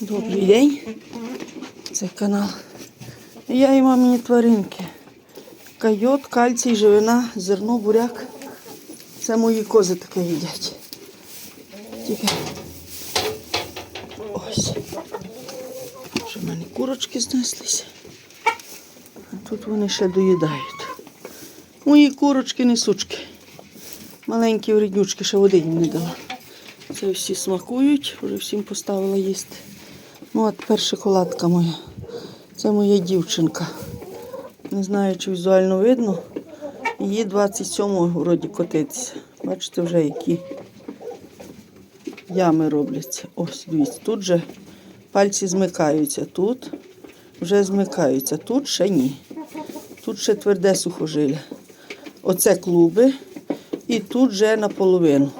Добрий день. Це канал. Я і мамині тваринки. Кайот, кальцій, живина, зерно, буряк. Це мої кози таке їдять. Тільки ось. Вже в мене курочки знеслися. А тут вони ще доїдають. Мої курочки несучки. Маленькі вреднючки, ще води їм не дала. Це всі смакують, вже всім поставила їсти. Ну, а тепер моя. Це моя дівчинка. Не знаю, чи візуально видно. Її 27-го вроді котиться. Бачите, вже які ями робляться. Ось, дивіться, тут же пальці змикаються. Тут вже змикаються, тут ще ні. Тут ще тверде сухожилля. Оце клуби. І тут вже наполовину.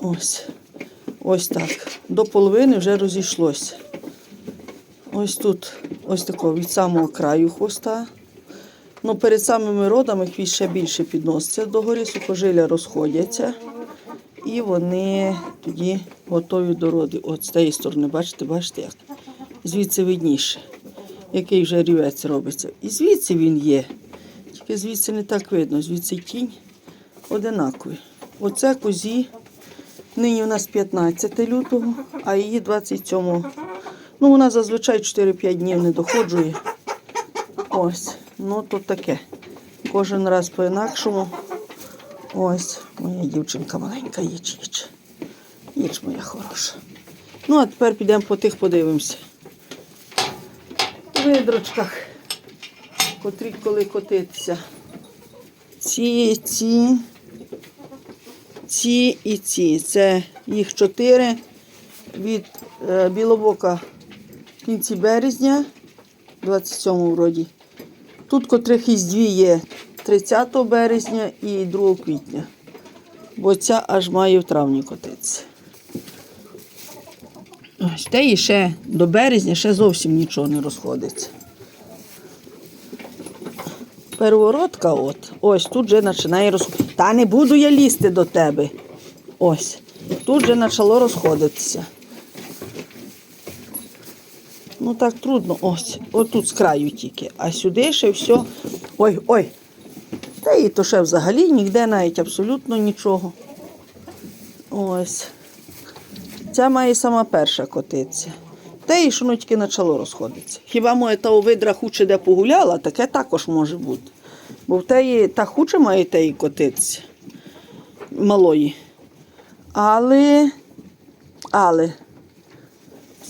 Ось. Ось так. До половини вже розійшлося. Ось тут, ось такого від самого краю хвоста. Ну, перед самими родами хвіст ще більше підноситься догорі, сухожилля розходяться. І вони тоді готові до роди. От з тієї сторони, бачите, бачите як? Звідси видніше, який вже рівець робиться. І звідси він є. Тільки звідси не так видно, звідси тінь одинакові. Оце козі. Нині у нас 15 лютого, а її 27. Ну, вона зазвичай 4-5 днів не доходжує. Ось, ну то таке. Кожен раз по-інакшому. Ось, моя дівчинка маленька, їч, їч. Їч моя хороша. Ну, а тепер підемо по тих подивимося. В видрочках, котрі коли котитися. Ці, ці, ці і ці. Це їх чотири від е, білобока в кінці березня, 27 вроді. Тут котрих із дві є 30 березня і 2 квітня. Бо ця аж має в травні котитися. Ось те і ще до березня ще зовсім нічого не розходиться. Первородка, от, ось тут вже починає розходитися. Та не буду я лізти до тебе. Ось. Тут вже почало розходитися. Ну так трудно. Ось. Отут з краю тільки. А сюди ще все. Ой, ой. Та і то ще взагалі ніде навіть абсолютно нічого. Ось. Ця має сама перша котиться. Те і воно тільки почало розходитися. Хіба моя та овидра хуче де погуляла, таке також може бути. Бо в теї та хуче має теї котитися малої. Але, але,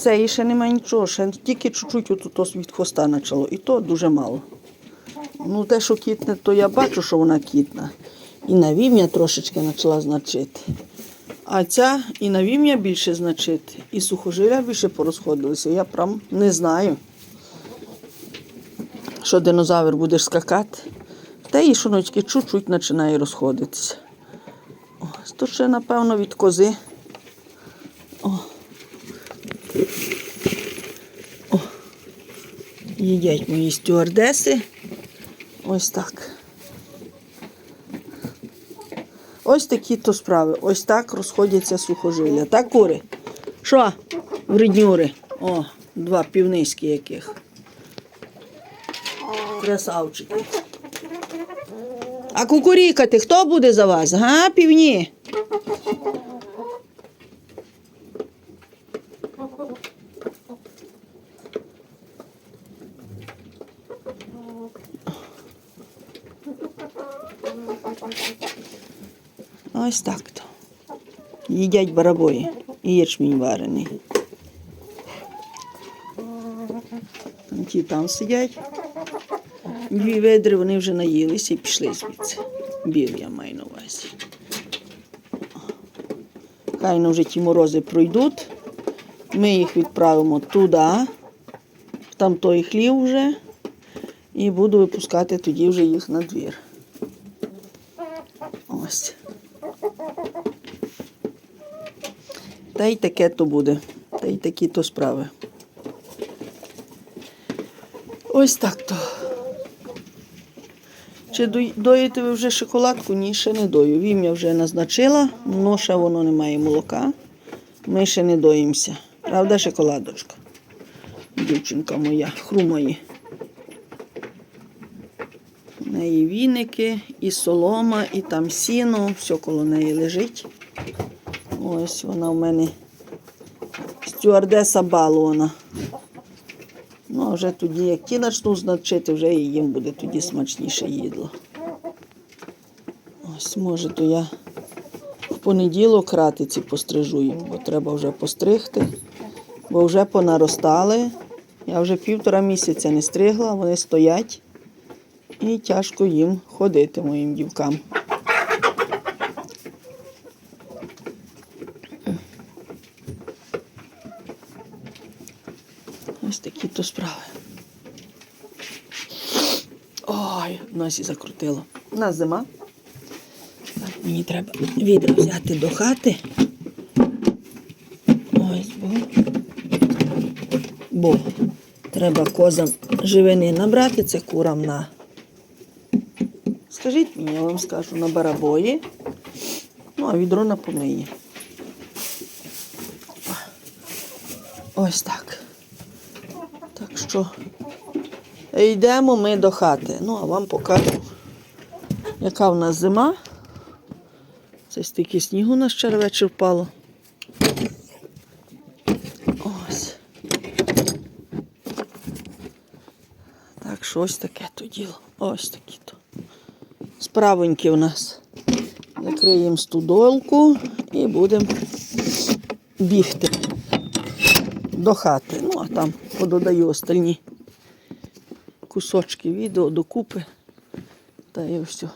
це і ще немає нічого, ще тільки чуть-чуть отут від хвоста почало. І то дуже мало. Ну, те, що кітне, то я бачу, що вона кітна. І на вім'я трошечки почала значити. А ця і на вім'я більше значити, і сухожилля більше порозходилися. Я прям не знаю, що динозавр будеш скакати. Та і шуночки чуть-чуть починає розходитися. Ось то ще, напевно, від кози. О. О. Їдять мої стюардеси. Ось так. Ось такі то справи. Ось так розходяться сухожилля. Так, кури? Що? Вреднюри. О, два півниські яких. Красавчики. А кукурікати хто буде за вас? Га, півні? Ось так то. Їдять барабої і ячмінь варений. Ті там сидять. Дві ведри вони вже наїлися і пішли звідси. Біл я маю на увазі. Хай ну вже ті морози пройдуть. Ми їх відправимо туди, там той хлів вже, і буду випускати тоді вже їх на двір. Ось. Та й таке то буде. Та й такі то справи. Ось так то. Чи доїте ви вже шоколадку? Ні, ще не дою. Вім'я вже назначила, ще воно не має молока. Ми ще не доїмося. Правда, шоколадочка? Дівчинка моя, хрумає. У неї віники, і солома, і там сіно, все коло неї лежить. Ось вона в мене стюардеса балона. Ну, а вже тоді, як ті почнуть значити, вже і їм буде тоді смачніше їдло. Ось, може, то я в понеділок ратиці пострижу бо треба вже постригти, бо вже понаростали. Я вже півтора місяця не стригла, вони стоять і тяжко їм ходити, моїм дівкам. Ось такі то справи. Ой, в носі закрутило. У нас зима. Мені треба відро взяти до хати. Ось, бо. Бо треба козам живини набрати, це курам на. Скажіть мені, я вам скажу, на барабої. Ну, а відро на помиї. Ось так. Так що йдемо ми до хати. Ну, а вам покажу, яка в нас зима. Це стільки снігу на вчора вечір впало. Ось. Так, що ось таке то діло. Ось такі то. Справоньки в нас. Закриємо студолку і будемо бігти до хати. Ну, а там пододаю остальні кусочки відео докупи. Та і все.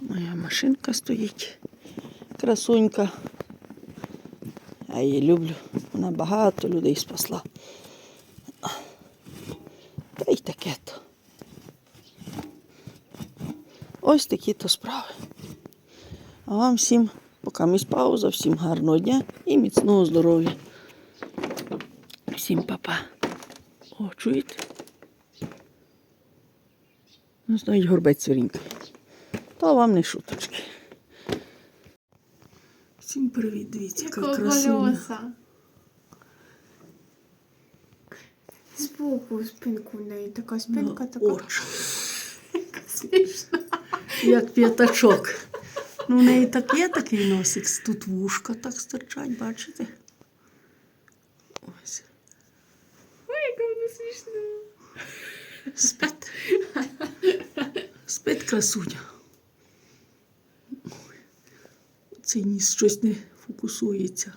Моя машинка стоїть. Красунька. Я її люблю. Вона багато людей спасла. Та й таке то. Ось такі то справи. А вам всім, поки місь пауза, всім гарного дня і міцного здоров'я. Всім па-па. О, чуєте? Ну, знають горбець свирінький. То вам не шуточки. Всім привіт, дивіться, яка красуня. Збоку спинку в неї така спинка така Очі. смішна. Як п'ятачок. Ну, в неї так є такий носик, тут вушка так стирчать, бачите? Ось. Ой, яка вона смішна. Спить. Спить красуня. Цей ніс щось не фокусується.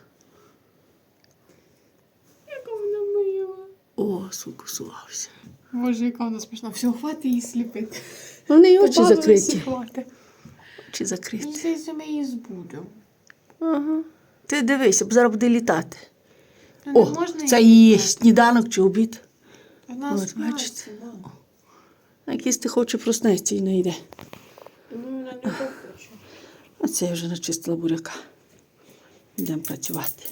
Яка вона мила. О, сфокусувався. Боже, яка вона смішна. Все, хватить її сліпити. Ну, в неї очі Бабусі закриті. Очі Мені закриті. здається, ми її збудемо. Ага. Ти дивися, бо зараз буде літати. Ну, не О, можна це її її сніданок чи обід. От, бачите? А Якийсь ти хоче проснеться і не йде. Ну, вона не захоче. А це я вже начистила буряка. Йдемо працювати.